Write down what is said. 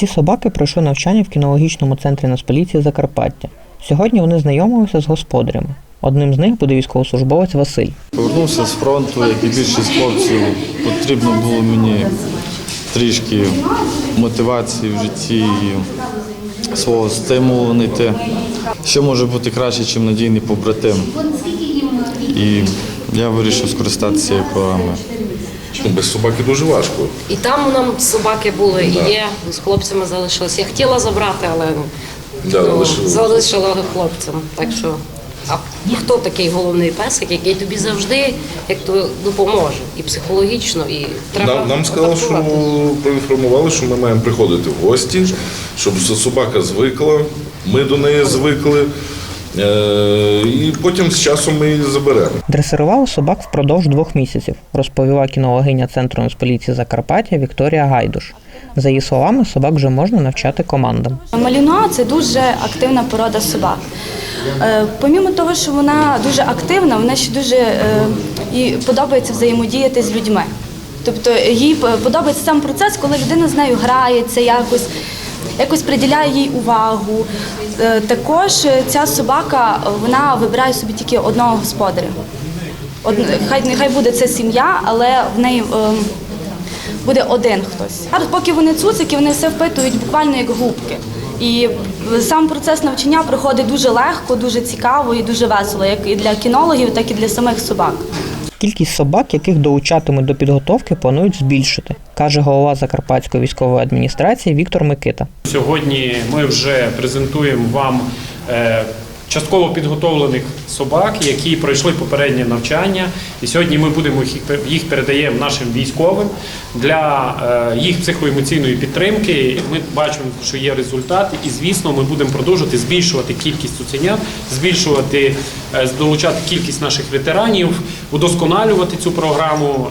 Ці собаки пройшли навчання в кінологічному центрі Нацполіції Закарпаття. Сьогодні вони знайомилися з господарями. Одним з них буде військовослужбовець Василь. Повернувся з фронту, як і більшість хлопців, потрібно було мені трішки мотивації в житті свого стимулу знайти. Що може бути краще, ніж надійний побратим. І я вирішив скористатися цією програмою. Ну, Без собаки дуже важко. І там нам собаки були, і є, з хлопцями залишилися. Я хотіла забрати, але Да, ну, залишили. залишила хлопцям. Так що, а хто такий головний песик, який тобі завжди як то допоможе і психологічно, і треба Нам, нам сказали, що адаптувати. проінформували, що ми маємо приходити в гості, щоб собака звикла, ми до неї звикли. Е, і потім з часом ми її заберемо. Дресирували собак впродовж двох місяців, розповіла кінологиня центру Нацполіції Закарпаття Вікторія Гайдуш. За її словами, собак вже можна навчати командам. Малінуа це дуже активна порода собак. Е, Помімо того, що вона дуже активна, вона ще дуже е, їй подобається взаємодіяти з людьми. Тобто їй подобається сам процес, коли людина з нею грається, якось, якось приділяє їй увагу. Е, Також ця собака вона вибирає собі тільки одного господаря. Од- Хай нехай буде це сім'я, але в неї ем, буде один хтось. А поки вони цуцики, вони все впитують буквально як губки. І сам процес навчання проходить дуже легко, дуже цікаво і дуже весело, як і для кінологів, так і для самих собак. Кількість собак, яких долучатимуть до підготовки, планують збільшити, каже голова Закарпатської військової адміністрації Віктор Микита. Сьогодні ми вже презентуємо вам е, частково підготовлених собак, які пройшли попереднє навчання. І сьогодні ми будемо їх, передаємо нашим військовим для е, їх психоемоційної підтримки. Ми бачимо, що є результати, і звісно, ми будемо продовжувати збільшувати кількість цуценят, збільшувати, е, долучати кількість наших ветеранів, удосконалювати цю програму.